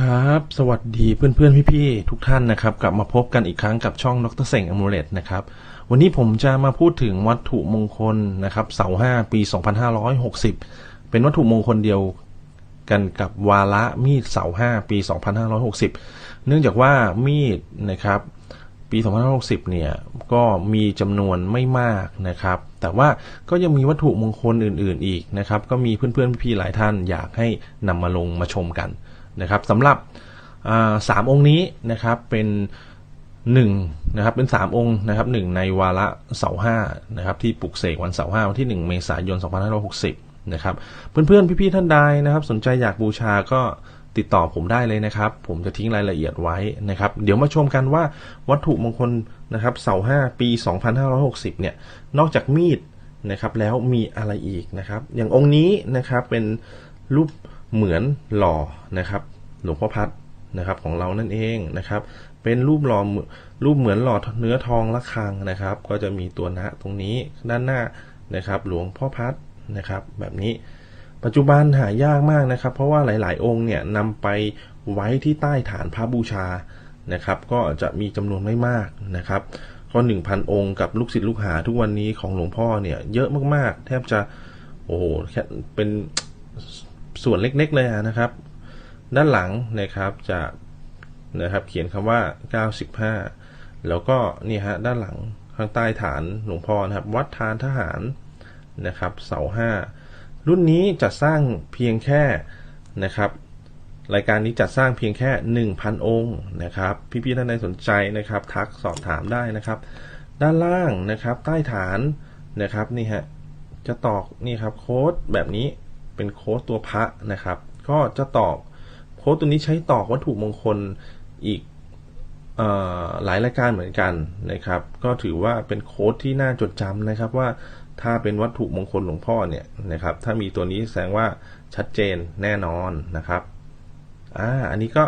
ครับ สวัสดีเพื่อนๆ พี่ๆ ทุกท่านนะครับ กลับมาพบกันอีกครั้งกับช่องดรเสงอมูเลตนะครับ วันนี้ผมจะมาพูดถึงวัตถุมงคลนะครับ เสาห้าปี 2560 เป็นวัตถุมงคลเดียวกันกับวาระมีดเสาห้าปี 2560 เนื่องจากว่ามีดนะครับปี 2560 เนี่ย ก็มีจำนวนไม่มากนะครับ แต่ว่าก็ยังมีวัตถุมงคลอื่น ๆ อีกนะครับ ก็มีเพื่อนๆ พี่ๆหลายท่านอยากให้นำมาลงมาชมกัน นะครับสำหรับสามองค์นี้นะครับเป็นหนึ่งนะครับเป็นสามองค์นะครับหนึ่งในวาระเสาห้านะครับที่ปลุกเสกวันเสาห้าวันที่หนึ่งเมษายน2560นะครับเพื่อนๆ พี่ๆ ท่านใดนะครับ สนใจอยากบูชาก็ติดต่อผมได้เลยนะครับ ผมจะทิ้งรายละเอียดไว้นะครับ เดี๋ยวมาชมกันว่าวัตถุมงคลนะครับเสาห้าปี 2560 เนี่ย นอกจากมีดนะครับแล้วมีอะไรอีกนะครับ อย่างองค์นี้นะครับเป็นรูป เหมือนหล่อนะครับหลวงพ่อพัดนะครับของเรานั่นเองนะครับ เป็นรูปหล่อรูปเหมือนหล่อเนื้อทองละคังนะครับ ก็จะมีตัวนะตรงนี้ด้านหน้านะครับ หลวงพ่อพัดนะครับ แบบนี้ปัจจุบันหายากมากนะครับ เพราะว่าหลาย ๆ องค์เนี่ยนำไปไว้ที่ใต้ฐานพระบูชานะครับ ก็จะมีจำนวนไม่มากนะครับก็หนึ่งพันองค์กับลูกศิษย์ลูกหาทุกวันนี้ของหลวงพ่อเนี่ยเยอะมากๆ แทบจะโอ้โหแค่เป็น ส่วนเล็กๆเลยนะครับ ด้านหลังนะครับจะนะครับเขียนคำว่า 95 แล้วก็นี่ฮะด้านหลังข้างใต้ฐานหลวงพ่อนะครับ วัดทานทหารนะครับเสาห้ารุ่นนี้จะสร้างเพียงแค่นะครับรายการนี้จัดสร้างเพียงแค่ 1,000 องค์นะครับ พี่ๆท่านใดสนใจนะครับ ทักสอบถามได้นะครับ ด้านล่างนะครับ ใต้ฐานนะครับนี่ฮะจะตอกนี่ครับโค้ดแบบนี้ เป็นโค้ดตัวพระนะครับ ก็จะตอกโค้ดตัวนี้ใช้ตอกวัตถุมงคลอีกออหลายรายการเหมือนกันนะครับ ก็ถือว่าเป็นโค้ดที่น่าจดจำนะครับว่าถ้าเป็นวัตถุมงคลหลวงพ่อเนี่ยนะครับ ถ้ามีตัวนี้แสดงว่าชัดเจนแน่นอนนะครับอ่าอันนี้ก็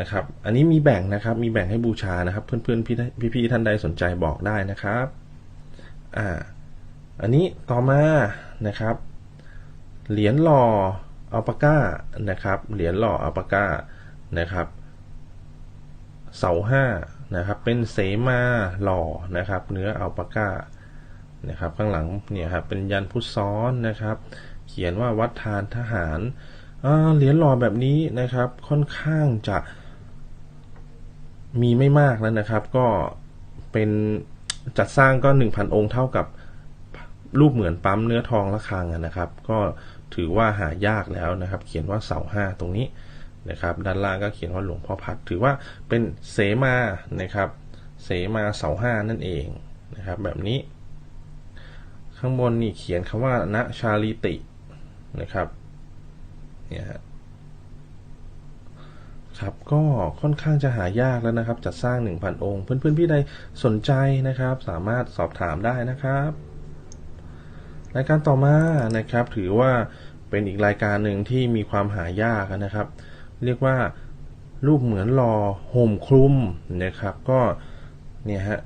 นะครับ อันนี้มีแบ่งนะครับ มีแบ่งให้บูชานะครับ เพื่อนๆพี่พี่ๆท่านใดสนใจบอกได้นะครับอ่าอันนี้ต่อมานะครับ เหรียญหล่ออัลปาก้านะครับ เหรียญหล่ออัลปาก้านะครับเสาห้านะครับ เป็นเสมาหล่อนะครับ เนื้ออัลปาก้านะครับ ข้างหลังเนี่ยครับเป็นยันพุทธซ้อนนะครับ เขียนว่าวัดทานทหารเหรียญหล่อแบบนี้นะครับ ค่อนข้างจะมีไม่มากแล้วนะครับ ก็เป็นจัดสร้างก็ 1,000 องค์เท่ากับรูปเหมือนปั๊มเนื้อทองละคังนะครับ ก็ ถือว่าหายากแล้วนะครับ เขียนว่าเสาห้าตรงนี้นะครับ ด้านล่างก็เขียนว่าหลวงพ่อพัดถือว่าเป็นเสมานะครับ เสมาเสาห้านั่นเองนะครับ แบบนี้ ข้างบนนี่เขียนคำว่าณชาลิตินะครับเนี่ยครับก็ค่อนข้างจะหายากแล้วนะครับจัดสร้าง 1,000 องค์ เพื่อนๆพี่ใดสนใจนะครับ สามารถสอบถามได้นะครับ รายการต่อมานะครับถือว่าเป็นอีกรายการหนึ่งที่มีความหายากนะครับ เรียกว่ารูปเหมือนรอห่มคลุมนะครับก็เนี่ยฮะ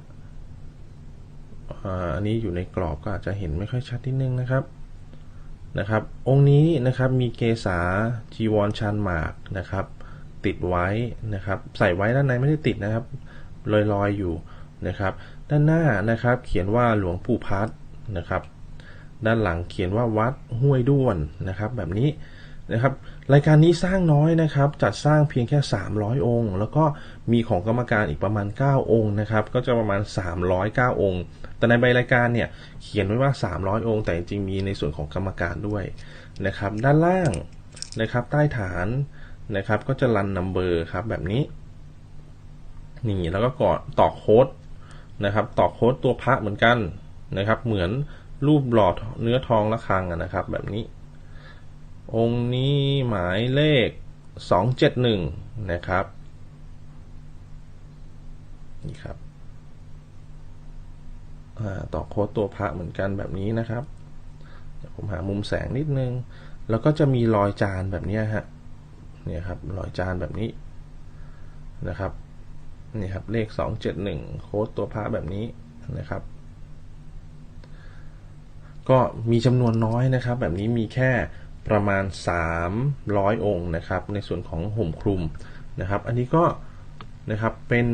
อันนี้อยู่ในกรอบก็อาจจะเห็นไม่ค่อยชัดนิดนึงนะครับนะครับ องค์นี้นะครับมีเกษาจีวรชานหมากนะครับ ติดไว้นะครับ ใส่ไว้ด้านในไม่ได้ติดนะครับลอยๆออยู่นะครับ ด้านหน้านะครับ เขียนว่าหลวงปู่พัดนะครับ ด้านหลังเขียนว่าวัดห้วยด้วนนะครับแบบนี้นะครับรายการนี้สร้างน้อยนะครับจัดสร้างเพียงแค่ 300 องค์ แล้วก็มีของกรรมการอีกประมาณ 9 องค์นะครับก็จะประมาณ 309 องค์ แต่ในใบรายการเนี่ยเขียนไว้ว่า 300 องค์ แต่จริงๆมีในส่วนของกรรมการด้วยนะครับด้านล่างนะครับใต้ฐานนะครับก็จะรันนัมเบอร์ครับแบบนี้นี่แล้วก็กดต่อโค้ดนะครับต่อโค้ดตัวพระเหมือนกันนะครับเหมือน รูปหลอดเนื้อทองละคังนะครับ แบบนี้ องค์นี้หมายเลข 271 นะครับ นี่ครับต่อโค้ดตัวพระเหมือนกันแบบนี้นะครับเดี๋ยวผมหามุมแสงนิดนึง แล้วก็จะมีรอยจานแบบนี้ฮะเนี่ยครับรอยจานแบบนี้นะครับนี่ครับเลข 271 โค้ดตัวพระแบบนี้นะครับ ก็มีจำนวนน้อยนะครับ แบบนี้มีแค่ประมาณ 300 องค์นะครับ ในส่วนของห่มคลุมนะครับ อันนี้ก็นะครับเป็น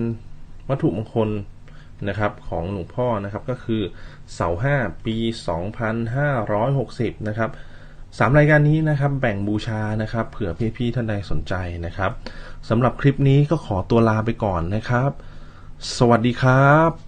วัตถุมงคลนะครับของหลวงพ่อนะครับก็คือเสาห้าปี 2560 นะครับสามรายการนี้นะครับแบ่งบูชานะครับเผื่อพี่ๆท่านใดสนใจนะครับสำหรับคลิปนี้ก็ขอตัวลาไปก่อนนะครับ สวัสดีครับ